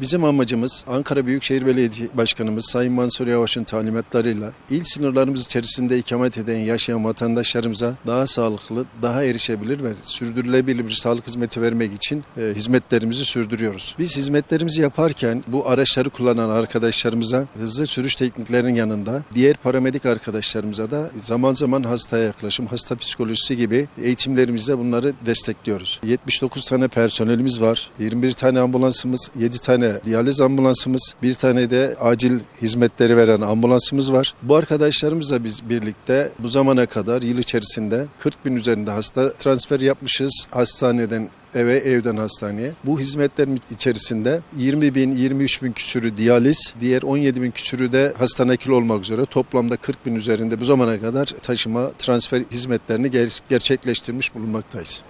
Bizim amacımız Ankara Büyükşehir Belediye Başkanımız Sayın Mansur Yavaş'ın talimatlarıyla il sınırlarımız içerisinde ikamet eden yaşayan vatandaşlarımıza daha sağlıklı, daha erişebilir ve sürdürülebilir bir sağlık hizmeti vermek için e, hizmetlerimizi sürdürüyoruz. Biz hizmetlerimizi yaparken bu araçları kullanan arkadaşlarımıza hızlı sürüş tekniklerinin yanında diğer paramedik arkadaşlarımıza da zaman zaman hastaya yaklaşım, hasta psikolojisi gibi eğitimlerimizle bunları destekliyoruz. 79 tane personelimiz var, 21 tane ambulansımız, 7 tane diyaliz ambulansımız, bir tane de acil hizmetleri veren ambulansımız var. Bu arkadaşlarımızla biz birlikte bu zamana kadar yıl içerisinde 40 bin üzerinde hasta transfer yapmışız hastaneden eve, evden hastaneye. Bu hizmetlerin içerisinde 20 bin, 23 bin küsürü diyaliz, diğer 17 bin küsürü de hasta nakil olmak üzere toplamda 40 bin üzerinde bu zamana kadar taşıma, transfer hizmetlerini ger- gerçekleştirmiş bulunmaktayız.